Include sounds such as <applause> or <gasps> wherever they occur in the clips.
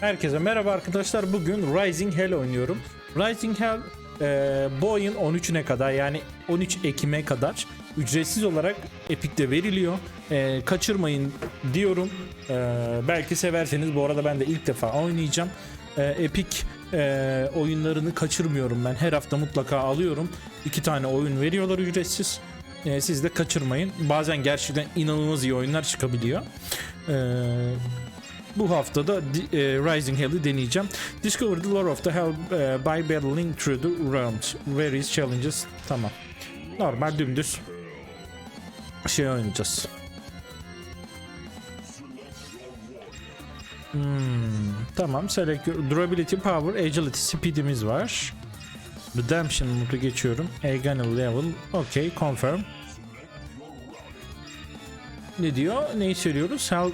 Herkese merhaba arkadaşlar. Bugün Rising Hell oynuyorum. Rising Hell e, bu oyun 13'üne kadar yani 13 Ekim'e kadar ücretsiz olarak Epic'te veriliyor. E, kaçırmayın diyorum. E, belki severseniz bu arada ben de ilk defa oynayacağım. E, Epic e, oyunlarını kaçırmıyorum ben. Her hafta mutlaka alıyorum. İki tane oyun veriyorlar ücretsiz. E, siz de kaçırmayın. Bazen gerçekten inanılmaz iyi oyunlar çıkabiliyor. Eee bu haftada di- e, Rising Hell'i deneyeceğim. Discover the lore of the hell e, by battling through the realms. Various challenges. Tamam. Normal dümdüz şey oynayacağız. Hmm, tamam. Select durability, power, agility, speed'imiz var. Redemption modu geçiyorum. Agony level. Okay, confirm. Ne diyor? Neyi söylüyoruz? Hell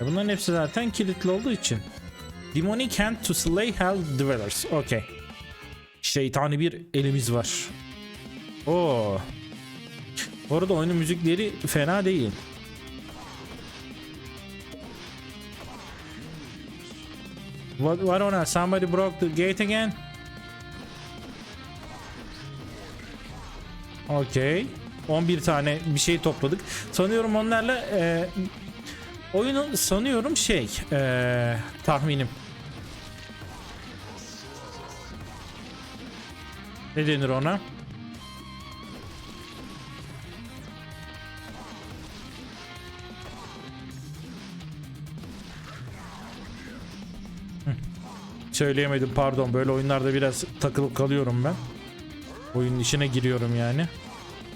ya Bunların hepsi zaten kilitli olduğu için. Demonic hand to slay hell dwellers. Okay. Şeytani bir elimiz var. Oo. Bu arada oyunun müzikleri fena değil. What, what on earth? Somebody broke the gate again? Okay. 11 tane bir şey topladık. Sanıyorum onlarla e, Oyunun sanıyorum şey eee, tahminim. Ne denir ona? Söyleyemedim pardon böyle oyunlarda biraz takılıp kalıyorum ben. Oyunun içine giriyorum yani.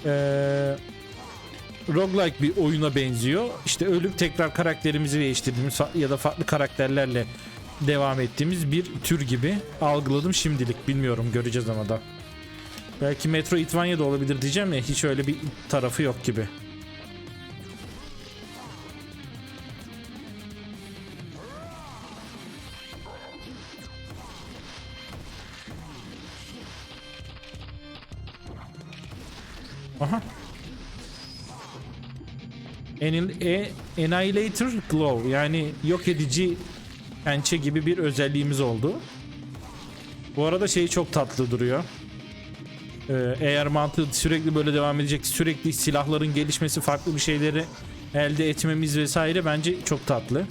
Eee roguelike bir oyuna benziyor. İşte ölüp tekrar karakterimizi değiştirdiğimiz ya da farklı karakterlerle devam ettiğimiz bir tür gibi algıladım şimdilik. Bilmiyorum göreceğiz ama da. Belki Metroidvania da olabilir diyeceğim ya hiç öyle bir tarafı yok gibi. Aha. E- Annihilator Glow yani yok edici pençe gibi bir özelliğimiz oldu. Bu arada şey çok tatlı duruyor. Ee, eğer mantığı sürekli böyle devam edecek, sürekli silahların gelişmesi, farklı bir şeyleri elde etmemiz vesaire bence çok tatlı.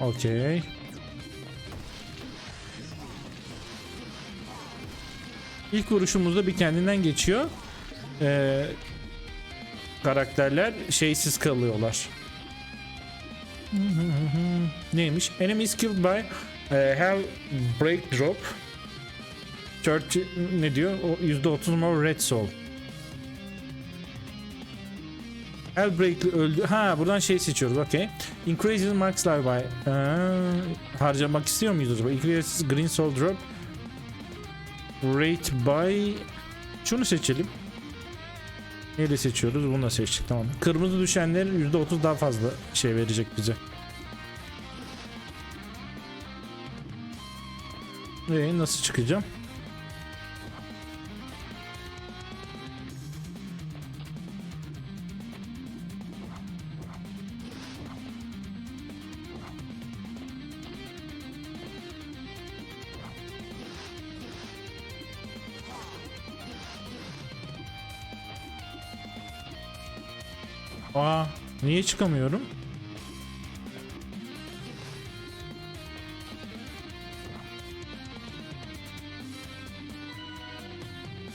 Okey. İlk vuruşumuzda bir kendinden geçiyor. Ee, karakterler şeysiz kalıyorlar. Neymiş? Enemies killed by e, hell break drop. Church ne diyor? O %30 more red soul. Hellbreak'li öldü. Ha buradan şey seçiyoruz. Okey. Increases max life by. Aa, harcamak istiyor muyuz acaba? Increases green soul drop. Rate by. Şunu seçelim. Neyle seçiyoruz? Bunu da seçtik tamam. Kırmızı düşenlerin %30 daha fazla şey verecek bize. Ve nasıl çıkacağım? Aa, niye çıkamıyorum?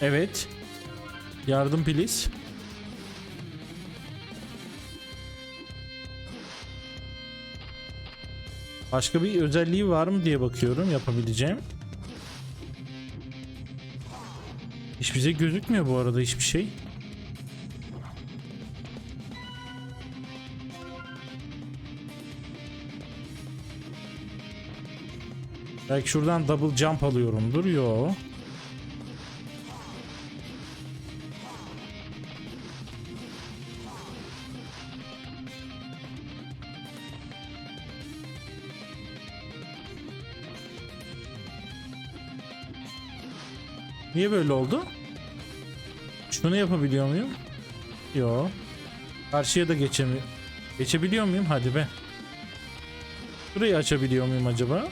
Evet. Yardım please. Başka bir özelliği var mı diye bakıyorum yapabileceğim. Hiç bize gözükmüyor bu arada hiçbir şey. Belki şuradan double jump alıyorumdur. Yo. Niye böyle oldu? Şunu yapabiliyor muyum? Yo. Karşıya da geçemiyor. Geçebiliyor muyum? Hadi be. Burayı açabiliyor muyum acaba?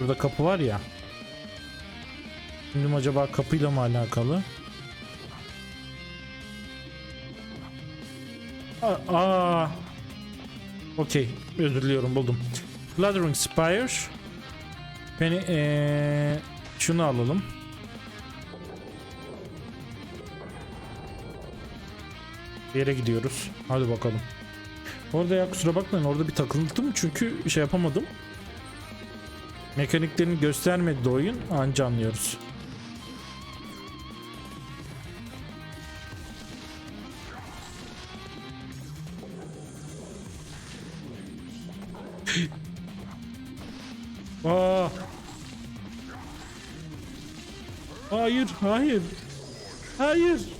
Burada kapı var ya. Şimdi acaba kapıyla mı alakalı? Aa, aa. Okey. Özür diliyorum buldum. Fluttering Spire. Beni ee, şunu alalım. Bir yere gidiyoruz. Hadi bakalım. Orada ya kusura bakmayın orada bir takıldım çünkü şey yapamadım. Mekaniklerini göstermedi oyun anca anlıyoruz. <gasps> Aa. Hayır, hayır. Hayır.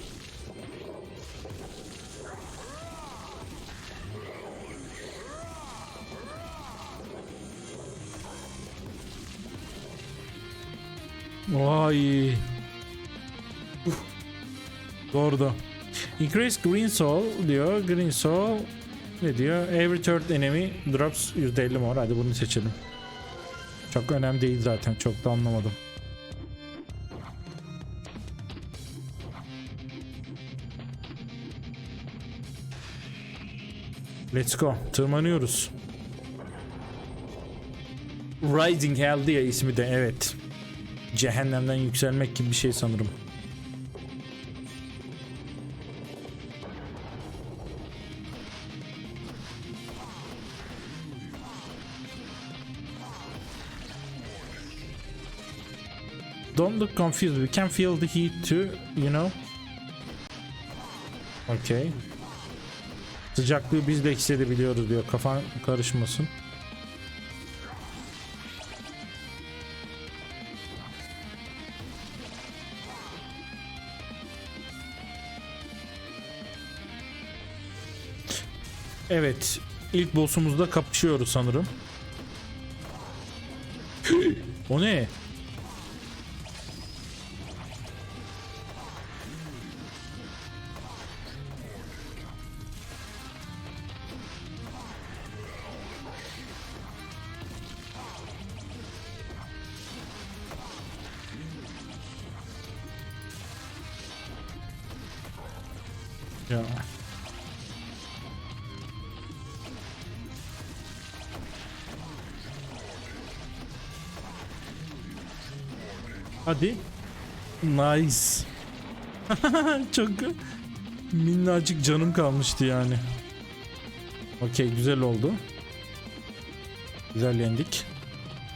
Vay. Uf. Increase green soul diyor. Green soul ne diyor? Every third enemy drops %50 more. Hadi bunu seçelim. Çok önemli değil zaten. Çok da anlamadım. Let's go. Tırmanıyoruz. Rising Hell diye ismi de evet. Cehennemden yükselmek gibi bir şey sanırım. Don't look confused. We can feel the heat too, you know. Okay. Sıcaklığı biz de hissedebiliyoruz diyor. Kafan karışmasın. Evet. ilk boss'umuzla kapışıyoruz sanırım. o ne? Ya. Hadi. Nice. <laughs> Çok minnacık canım kalmıştı yani. Okey güzel oldu. Güzel yendik.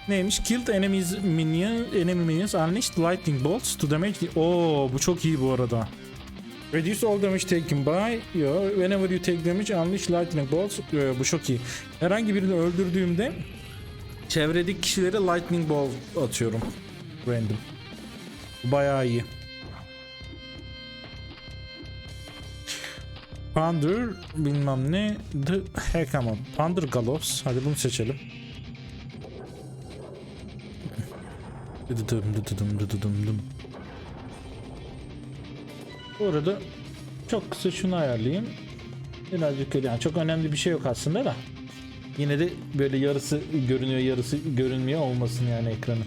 Neymiş? Killed enemies minion, enemy minions unleashed lightning bolts to damage. Oo bu çok iyi bu arada. Reduce all damage taken by yo, whenever you take damage unleash lightning bolts. Yo, bu çok iyi. Herhangi birini öldürdüğümde çevredeki kişilere lightning ball atıyorum. Random. Bayağı iyi. Thunder bilmem ne The heck ama Thunder Gallows. Hadi bunu seçelim. Dıdıdım dıdıdım dıdıdım dım. Bu arada çok kısa şunu ayarlayayım. Birazcık yani çok önemli bir şey yok aslında da. Yine de böyle yarısı görünüyor yarısı görünmüyor olmasın yani ekranı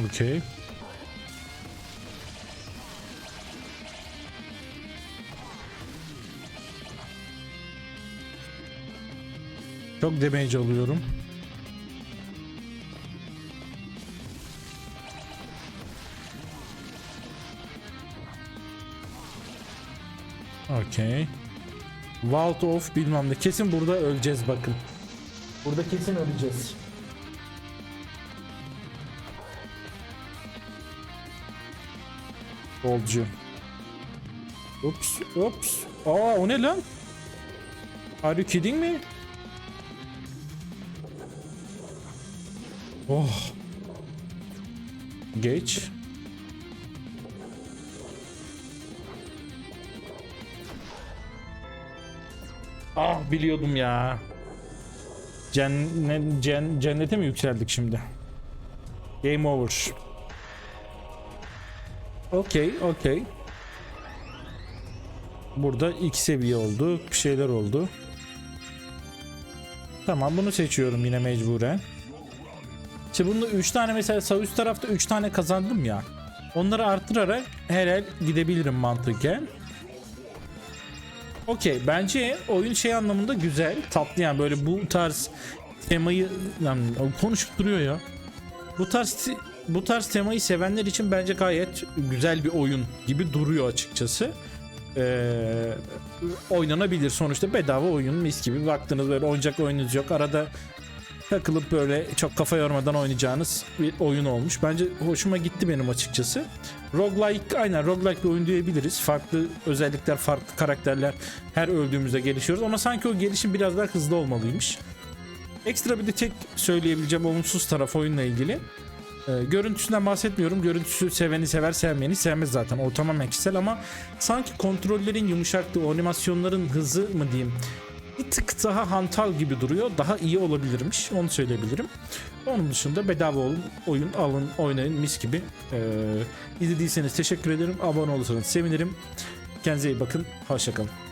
Okey. Çok damage alıyorum. Okey. Vault of bilmem ne. Kesin burada öleceğiz bakın. Burada kesin öleceğiz. Bolcu. Ups, ups. Aa o ne lan? Are you kidding me? Oh. Geç. Ah biliyordum ya. Cennet, cen, cennete mi yükseldik şimdi? Game over. Okey, okey. Burada iki seviye oldu. Bir şeyler oldu. Tamam bunu seçiyorum yine mecburen. İşte bunda 3 tane mesela sağ üst tarafta 3 tane kazandım ya. Onları arttırarak her gidebilirim mantıken. Okey bence oyun şey anlamında güzel tatlı yani böyle bu tarz temayı lan konuşup duruyor ya. Bu tarz bu tarz temayı sevenler için bence gayet güzel bir oyun gibi duruyor açıkçası. Ee, oynanabilir sonuçta bedava oyun mis gibi baktınız böyle oyuncak oyununuz yok arada takılıp böyle çok kafa yormadan oynayacağınız bir oyun olmuş. Bence hoşuma gitti benim açıkçası. Roguelike aynen roguelike bir oyun diyebiliriz. Farklı özellikler, farklı karakterler her öldüğümüzde gelişiyoruz ama sanki o gelişim biraz daha hızlı olmalıymış. Ekstra bir de tek söyleyebileceğim olumsuz taraf oyunla ilgili. Ee, görüntüsünden bahsetmiyorum. Görüntüsü seveni sever, sevmeyeni sevmez zaten. O tamamen kişisel ama sanki kontrollerin yumuşaklığı, animasyonların hızı mı diyeyim bir tık daha hantal gibi duruyor. Daha iyi olabilirmiş. Onu söyleyebilirim. Onun dışında bedava olun, oyun alın, oynayın mis gibi. Ee, izlediyseniz teşekkür ederim. Abone olursanız sevinirim. Kendinize iyi bakın. Hoşçakalın.